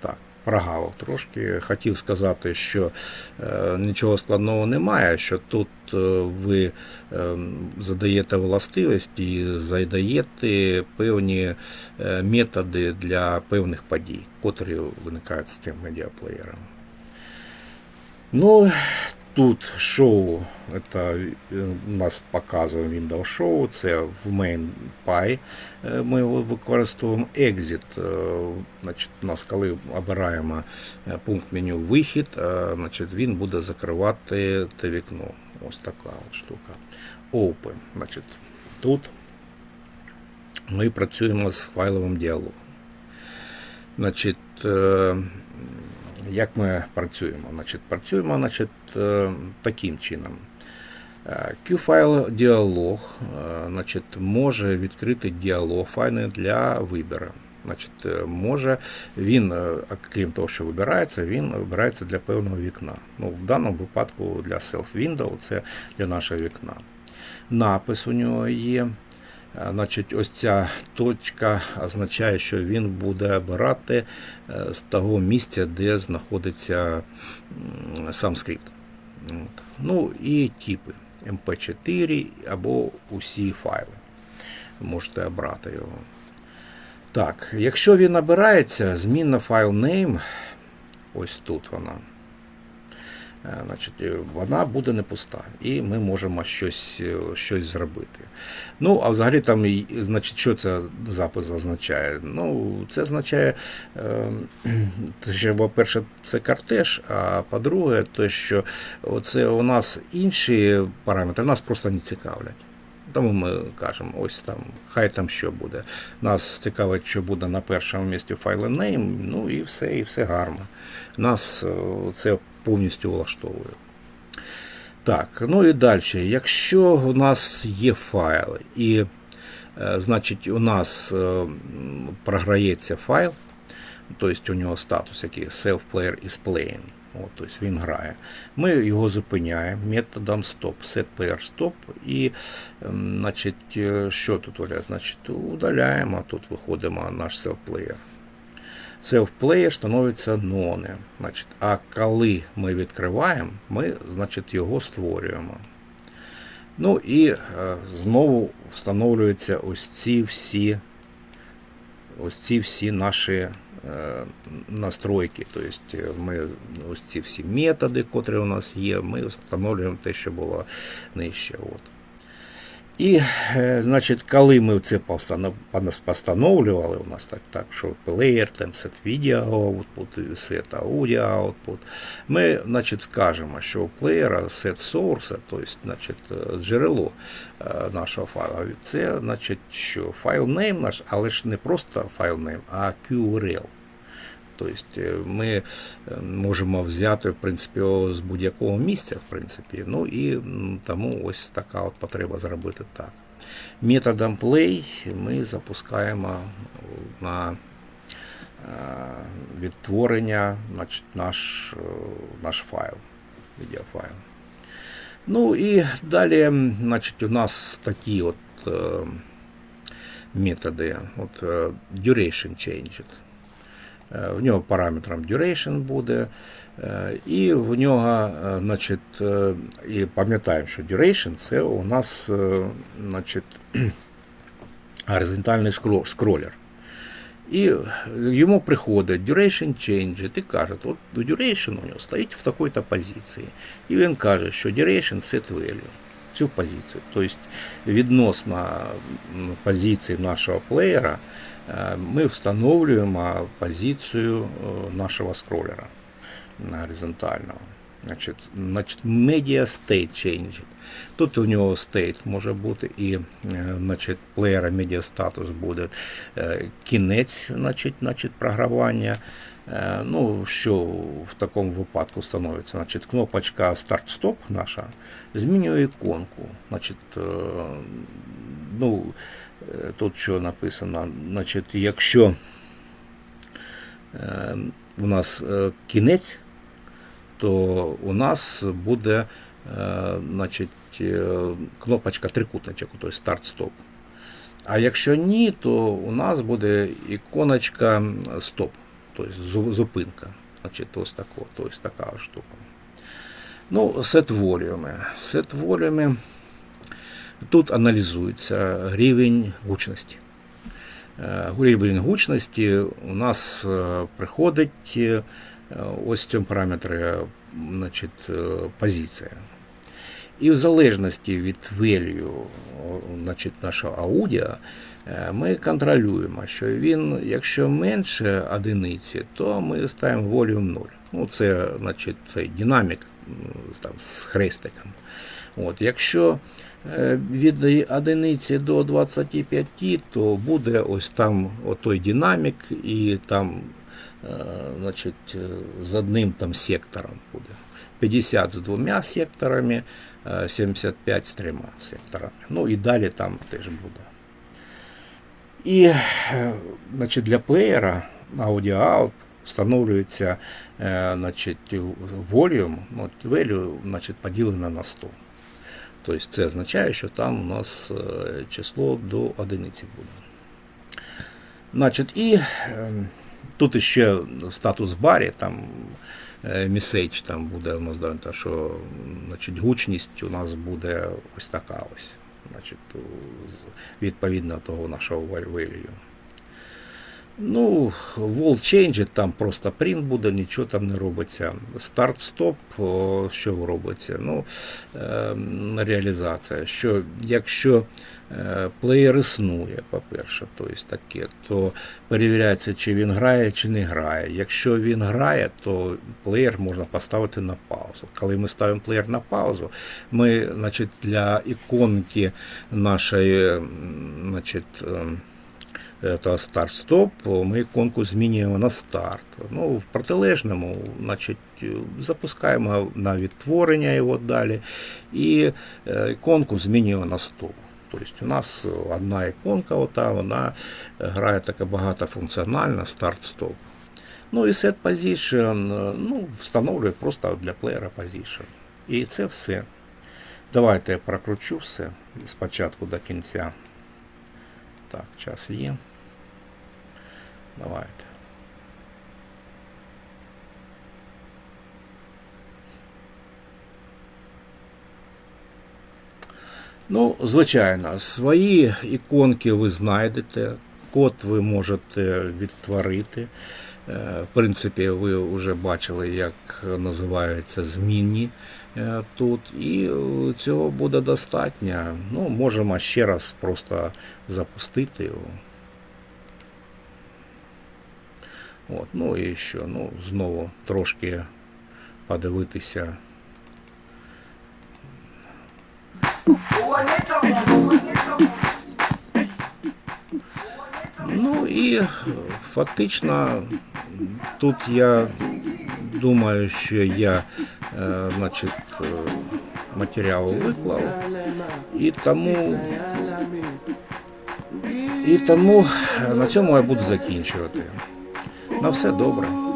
Так, прогавив трошки. Хотів сказати, що е, нічого складного немає, що тут е, ви е, задаєте властивості і задаєте певні е, методи для певних подій, котрі виникають з цим медіаплеєром. Ну, тут шоу, е, у нас показує Windows шоу, це в MainPy е, ми використовуємо Exit. е, Значить, у нас, коли обираємо е, пункт меню вихід, значить, він буде закривати те вікно. Ось така штука. Open. Значить, тут ми працюємо з файловим діалогом. Значить, як ми працюємо? Значить, працюємо значить, е, таким чином. Е, Q-файл діалог е, значить, може відкрити діалог файли для вибору. Значить, може він, крім того, що вибирається, він вибирається для певного вікна. Ну, в даному випадку для self-window це для нашого вікна. Напис у нього є. Е, Значить, ось ця точка означає, що він буде обирати е, з того місця, де знаходиться сам скрипт. Ну і типи MP4 або усі файли. Можете обрати його. Так, якщо він набирається, змінна файл name, ось тут вона. Е, Значить, вона буде не пуста, і ми можемо щось, е, щось зробити. Ну, а взагалі там, значить, що це запис означає? Ну, це означає, е, що, по-перше, це картеж, а по-друге, те, що це у нас інші параметри, нас просто не цікавлять. Тому ми кажемо, ось там, хай там що буде. Нас цікавить, що буде на першому місці файл name, ну і все, і все гарно. Нас е, це повністю влаштовує. Так, ну і далі. Якщо у нас є файли, і е, значить у нас е, програється файл, тобто у нього статус який self-player is playing. От, тобто він грає. Ми його зупиняємо методом stop, set player stop. І ем, значить, е, що тут Оля? Значить, удаляємо, тут виходимо наш self-player. Self-player становиться ноне. Значить, а коли ми відкриваємо, ми значить, його створюємо. Ну і е, знову встановлюються ось ці всі, ось ці всі наші е, настройки. Тобто ми ось ці всі методи, котрі у нас є, ми встановлюємо те, що було нижче. От. І, е, значить, коли ми це постановлювали, у нас так, так що плеєр, там set video output, set audio output, ми, значить, скажемо, що у плеєра set source, тобто, значить, е, джерело е, нашого файлу, це, значить, що файл name наш, але ж не просто файл name, а QRL. Тобто е, ми е, можемо взяти в принципі з будь-якого місця, в принципі. Ну і тому ось така от потреба зробити так. Методом play ми запускаємо на е, відтворення значить, наш, наш файл, відеофайл. Ну і далі, значить, у нас такі от методи. От, duration changed. Е, В нього параметром duration буде, е, і в нього, е, значить, і пам'ятаємо, що duration це у нас значить, горизонтальний скро- скролер. І йому приходить duration change, і каже, от duration у нього стоїть в такій-то позиції. І він каже, що duration set value цю позицію. Тобто відносно позиції нашого плеєра е, ми встановлюємо позицію е, нашого скролера горизонтального. Значить, значить, media state change. Тут у нього state може бути і е, значить, плеєра media status буде кінець значить, значить, програвання. Е, Ну, що в такому випадку становиться? Значить, кнопочка Start-Stop наша змінює іконку. Значить, е, ну, е, тут що написано, значить, якщо у нас кінець, то у нас буде значить, кнопочка трикутничок, тобто старт-стоп. А якщо ні, то у нас буде іконочка стоп. Тобто зу- зупинка. Значить, ось тако, тобто така штука. Ну, сет волюми. Сет. Тут аналізується рівень гучності. Е, Рівень гучності у нас е, приходить е, ось в цьому параметрі значить, позиція. І в залежності від о, значить, нашого аудіо, е, ми контролюємо, що він, якщо менше одиниці, то ми ставимо volume 0. Ну, це значить, цей динамік там, з хрестиком. От, якщо е, від одиниці до 25, то буде ось там отой динамік, і там е, значить, з одним там сектором буде. 50 з двома секторами, 75 з трьома секторами. Ну і далі там теж буде. І значить, для плеєра Out встановлюється е, значить, volume, ну, value, значить, поділено на 100. Тобто це означає, що там у нас е, число до одиниці буде. Значить, і е, тут ще статус барі, там е, місейдж там буде у нас дано, що значить, гучність у нас буде ось така ось. Значить, відповідно того нашого value. Ну, wall change, там просто print буде, нічого там не робиться. Старт-стоп, що робиться? Ну, е, реалізація. Що якщо е, плеєр існує, по-перше, то таке, то перевіряється, чи він грає, чи не грає. Якщо він грає, то плеєр можна поставити на паузу. Коли ми ставимо плеєр на паузу, ми значить, для іконки нашої значить, это старт-стоп, ми іконку змінюємо на старт. Ну, в протилежному, значить, е, запускаємо на відтворення його далі, і е, іконку змінюємо на стоп. Тобто у нас одна іконка, ота, вона грає така багатофункціональна старт-стоп. Ну і set position, е, ну, встановлює просто для плеєра position. І це все. Давайте я прокручу все спочатку до кінця. Так, час є. Давайте. Ну, звичайно, свої іконки ви знайдете, код ви можете відтворити. Е, В принципі, ви вже бачили, як називаються змінні е, тут, і е, цього буде достатньо. Ну, можемо ще раз просто запустити його. От, ну і що, ну, знову трошки подивитися. Ну і е, фактично тут я думаю, що я е, значить, е, матеріал виклав. І тому, і тому на цьому я буду закінчувати. На все добре.